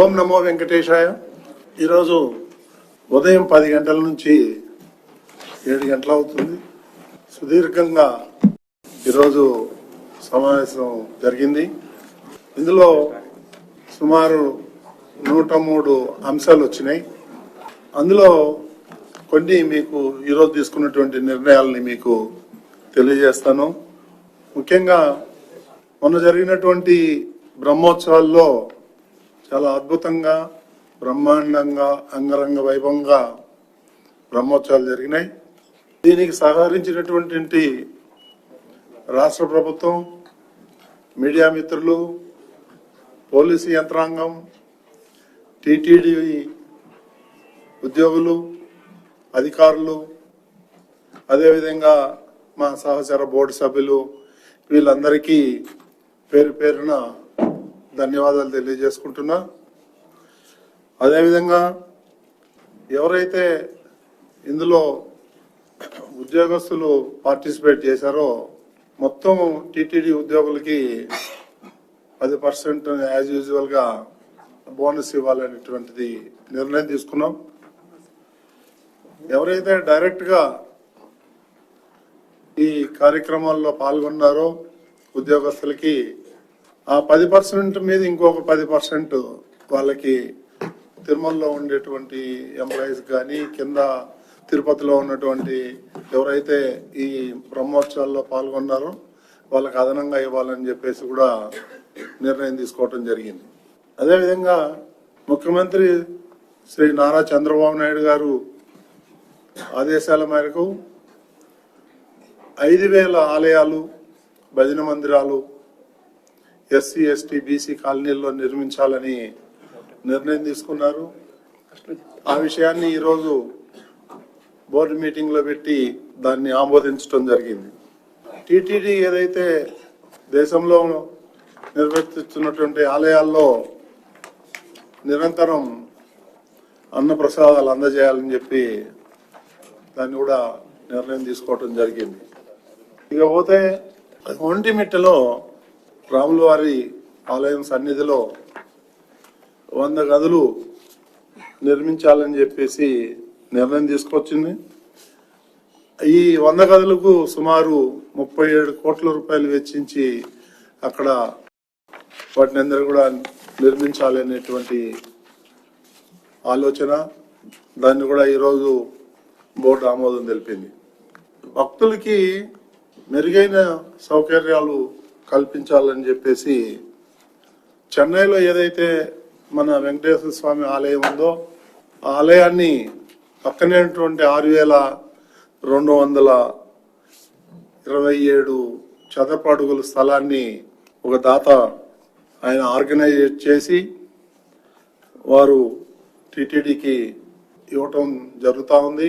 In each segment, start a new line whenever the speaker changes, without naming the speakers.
ఓం నమో వెంకటేశాయ. ఈరోజు ఉదయం పది గంటల నుంచి ఏడు గంటల అవుతుంది. సుదీర్ఘంగా ఈరోజు సమావేశం జరిగింది. ఇందులో సుమారు నూట మూడు అంశాలు వచ్చినాయి. అందులో కొన్ని మీకు ఈరోజు తీసుకున్నటువంటి నిర్ణయాలని మీకు తెలియజేస్తాను. ముఖ్యంగా మొన్న జరిగినటువంటి బ్రహ్మోత్సవాల్లో చాలా అద్భుతంగా బ్రహ్మాండంగా అంగరంగ వైభవంగా బ్రహ్మోత్సవాలు జరిగినాయి. దీనికి సహకరించినటువంటి రాష్ట్ర ప్రభుత్వం మీడియా మిత్రులు పోలీసు యంత్రాంగం టిటిడి ఉద్యోగులు అధికారులు అదేవిధంగా మా సహచర బోర్డు సభ్యులు వీళ్ళందరికీ పేరు పేరున ధన్యవాదాలు తెలియజేసుకుంటున్నా. అదేవిధంగా ఎవరైతే ఇందులో ఉద్యోగస్తులు పార్టిసిపేట్ చేశారో మొత్తం టిటిడి ఉద్యోగులకి పది పర్సెంట్ యాజ్ యూజువల్గా బోనస్ ఇవ్వాలనేటువంటిది నిర్ణయం తీసుకున్నాం. ఎవరైతే డైరెక్ట్గా ఈ కార్యక్రమాల్లో పాల్గొన్నారో ఉద్యోగస్తులకి ఆ పది పర్సెంట్ మీద ఇంకొక పది పర్సెంట్ వాళ్ళకి తిరుమలలో ఉండేటువంటి ఎంప్లాయీస్ కానీ కింద తిరుపతిలో ఉన్నటువంటి ఎవరైతే ఈ బ్రహ్మోత్సవాల్లో పాల్గొన్నారో వాళ్ళకి అదనంగా ఇవ్వాలని చెప్పేసి కూడా నిర్ణయం తీసుకోవటం జరిగింది. అదేవిధంగా ముఖ్యమంత్రి శ్రీ నారా చంద్రబాబు నాయుడు గారు ఆదేశాల మేరకు ఐదు వేల ఆలయాలు భజన మందిరాలు ఎస్సీ ఎస్టీ బీసీ కాలనీల్లో నిర్మించాలని నిర్ణయం తీసుకున్నారు. ఆ విషయాన్ని ఈరోజు బోర్డు మీటింగ్లో పెట్టి దాన్ని ఆమోదించడం జరిగింది. టీటీడీ ఏదైతే దేశంలో నిర్వర్తిస్తున్నటువంటి ఆలయాల్లో నిరంతరం అన్నప్రసాదాలు అందజేయాలని చెప్పి దాన్ని కూడా నిర్ణయం తీసుకోవటం జరిగింది. ఇకపోతే ఒంటిమిట్టలో రాములవారి ఆలయం సన్నిధిలో వంద గదులు నిర్మించాలని చెప్పేసి నిర్ణయం తీసుకొచ్చింది. ఈ వంద గదులకు సుమారు ముప్పై ఏడు కోట్ల రూపాయలు వెచ్చించి అక్కడ వాటిని అందరూ కూడా నిర్మించాలి అనేటువంటి ఆలోచన. దాన్ని కూడా ఈరోజు బోర్డు ఆమోదం తెలిపింది. భక్తులకి మెరుగైన సౌకర్యాలు కల్పించాలని చెప్పేసి చెన్నైలో ఏదైతే మన వెంకటేశ్వర స్వామి ఆలయం ఉందో ఆ ఆలయాన్ని పక్కనే ఉన్నటువంటి ఆరు వేల రెండు వందల ఇరవై ఏడు చదరపాడుగుల స్థలాన్ని ఒక దాత ఆయన ఆర్గనైజ్ చేసి వారు టీటీడీకి ఇవ్వటం జరుగుతూ ఉంది.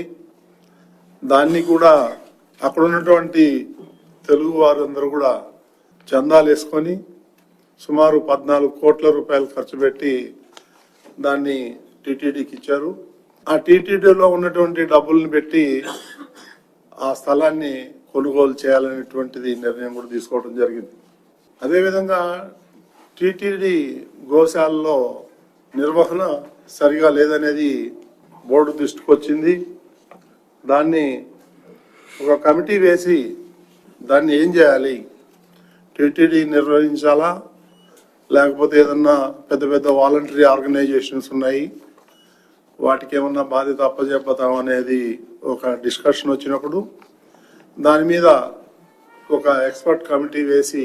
దాన్ని కూడా అక్కడ ఉన్నటువంటి తెలుగు వారందరూ కూడా చందాలు వేసుకొని సుమారు పద్నాలుగు కోట్ల రూపాయలు ఖర్చు పెట్టి దాన్ని టీటీడీకి ఇచ్చారు. ఆ టీటీడీలో ఉన్నటువంటి డబ్బుల్ని పెట్టి ఆ స్థలాన్ని కొనుగోలు చేయాలనేటువంటిది నిర్ణయం కూడా తీసుకోవడం జరిగింది. అదేవిధంగా టీటీడీ గోశాలలో నిర్వహణ సరిగా లేదనేది బోర్డు దృష్టికి వచ్చింది. దాన్ని ఒక కమిటీ వేసి దాన్ని ఏం చేయాలి? టీటీడీ నిర్వహించాలా? లేకపోతే ఏదన్నా పెద్ద పెద్ద వాలంటరీ ఆర్గనైజేషన్స్ ఉన్నాయి? వాటికి ఏమన్నా బాధ్యత అప్పచెప్పతాం అనేది ఒక డిస్కషన్ వచ్చినప్పుడు దాని మీద ఒక ఎక్స్పర్ట్ కమిటీ వేసి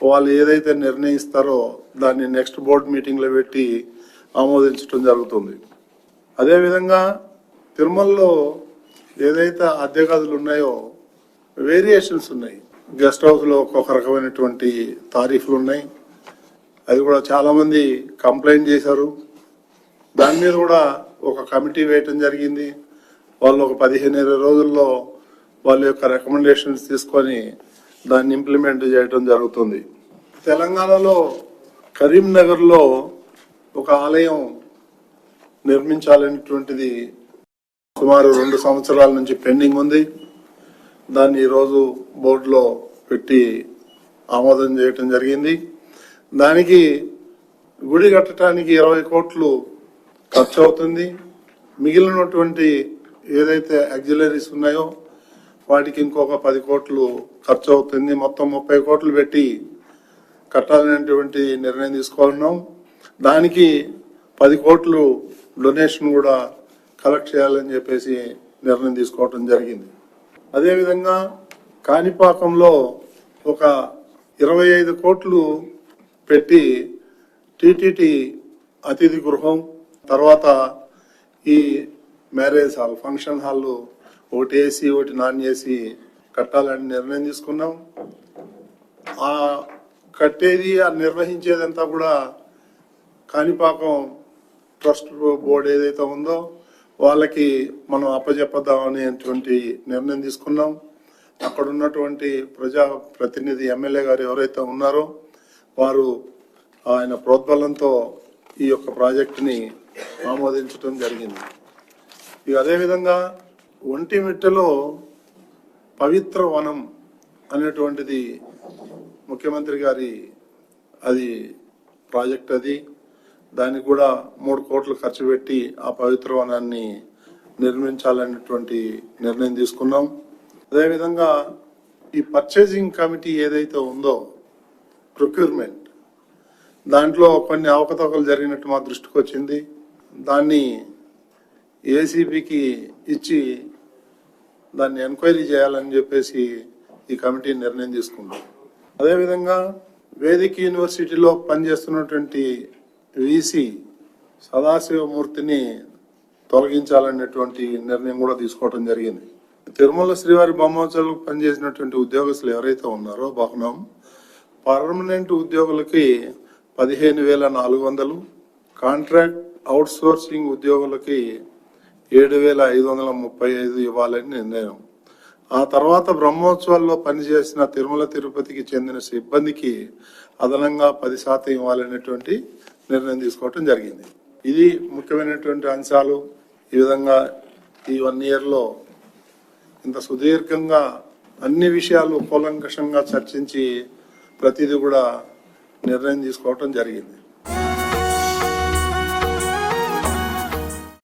వాళ్ళు ఏదైతే నిర్ణయిస్తారో దాన్ని నెక్స్ట్ బోర్డు మీటింగ్లో పెట్టి ఆమోదించడం జరుగుతుంది. అదేవిధంగా తిరుమలలో ఏదైతే అద్దె గదులు ఉన్నాయో వేరియేషన్స్ ఉన్నాయి. గెస్ట్ హౌస్లో ఒక్కొక్క రకమైనటువంటి తారీఫ్లు ఉన్నాయి అది కూడా చాలామంది కంప్లైంట్ చేశారు. దాని మీద కూడా ఒక కమిటీ వేయటం జరిగింది. వాళ్ళు ఒక పదిహేను ఇరవై రోజుల్లో వాళ్ళ యొక్క రికమెండేషన్స్ తీసుకొని దాన్ని ఇంప్లిమెంట్ చేయటం జరుగుతుంది. తెలంగాణలో కరీంనగర్లో ఒక ఆలయం నిర్మించాలనేటువంటిది సుమారు రెండు సంవత్సరాల నుంచి పెండింగ్ ఉంది. దాన్ని ఈరోజు బోర్డులో పెట్టి ఆమోదం చేయటం జరిగింది. దానికి గుడి కట్టడానికి ఇరవై కోట్లు ఖర్చు అవుతుంది మిగిలినటువంటి ఏదైతే ఆక్సిలరీస్ ఉన్నాయో వాటికి ఇంకొక పది కోట్లు ఖర్చు అవుతుంది మొత్తం ముప్పై కోట్లు పెట్టి కట్టాలనేటువంటి నిర్ణయం తీసుకున్నాం దానికి పది కోట్లు డొనేషన్ కూడా కలెక్ట్ చేయాలని చెప్పేసి నిర్ణయం తీసుకోవడం జరిగింది. అదేవిధంగా కాణిపాకంలో ఒక ఇరవై ఐదు కోట్లు పెట్టి టీటీటీ అతిథి గృహం తర్వాత ఈ మ్యారేజ్ హాల్ ఫంక్షన్ హాల్ ఒకటి ఏసీ ఒకటి నాన్ ఏసీ కట్టాలని నిర్ణయం తీసుకున్నాం. ఆ కట్టేది ఆ నిర్వహించేదంతా కూడా కాణిపాకం ట్రస్ట్ బోర్డు ఏదైతే ఉందో వాళ్ళకి మనం అప్పజెప్పదాం అనేటువంటి నిర్ణయం తీసుకున్నాం. అక్కడ ఉన్నటువంటి ప్రజా ప్రతినిధి ఎమ్మెల్యే గారు ఎవరైతే ఉన్నారో వారు ఆయన ప్రోద్బలంతో ఈ యొక్క ప్రాజెక్టుని ఆమోదించడం జరిగింది. ఇక అదేవిధంగా ఒంటిమిట్టలో పవిత్ర వనం అనేటువంటిది ముఖ్యమంత్రి గారి అది ప్రాజెక్ట్ అది. దానికి కూడా మూడు కోట్లు ఖర్చు పెట్టి ఆ పవిత్ర వనాన్ని నిర్మించాలనేటువంటి నిర్ణయం తీసుకున్నాం. అదేవిధంగా ఈ పర్చేసింగ్ కమిటీ ఏదైతే ఉందో ప్రొక్యూర్మెంట్ దాంట్లో కొన్ని అవకతవకలు జరిగినట్టు మా దృష్టికి వచ్చింది. దాన్ని ఏసీబీకి ఇచ్చి దాన్ని ఎంక్వైరీ చేయాలని చెప్పేసి ఈ కమిటీ నిర్ణయం తీసుకుంది. అదేవిధంగా వేదిక యూనివర్సిటీలో పనిచేస్తున్నటువంటి వీసీ సదాశివమూర్తిని తొలగించాలనేటువంటి నిర్ణయం కూడా తీసుకోవడం జరిగింది. తిరుమల శ్రీవారి బొమ్మోత్సవాలకు పనిచేసినటువంటి ఉద్యోగస్తులు ఎవరైతే ఉన్నారో భవనం పర్మనెంట్ ఉద్యోగులకి పదిహేను వేల నాలుగు వందలు కాంట్రాక్ట్ అవుట్సోర్సింగ్ ఉద్యోగులకి ఏడు వేల ఐదు వందల ముప్పై ఐదు ఇవ్వాలని నిర్ణయం. ఆ తర్వాత బ్రహ్మోత్సవాల్లో పనిచేసిన తిరుమల తిరుపతికి చెందిన సిబ్బందికి అదనంగా పది శాతం ఇవ్వాలనేటువంటి నిర్ణయం తీసుకోవటం జరిగింది. ఇది ముఖ్యమైనటువంటి అంశాలు. ఈ విధంగా ఈ వన్ ఇయర్లో ఇంత సుదీర్ఘంగా అన్ని విషయాలు కూలంకషంగా చర్చించి ప్రతిదీ కూడా నిర్ణయం తీసుకోవటం జరిగింది.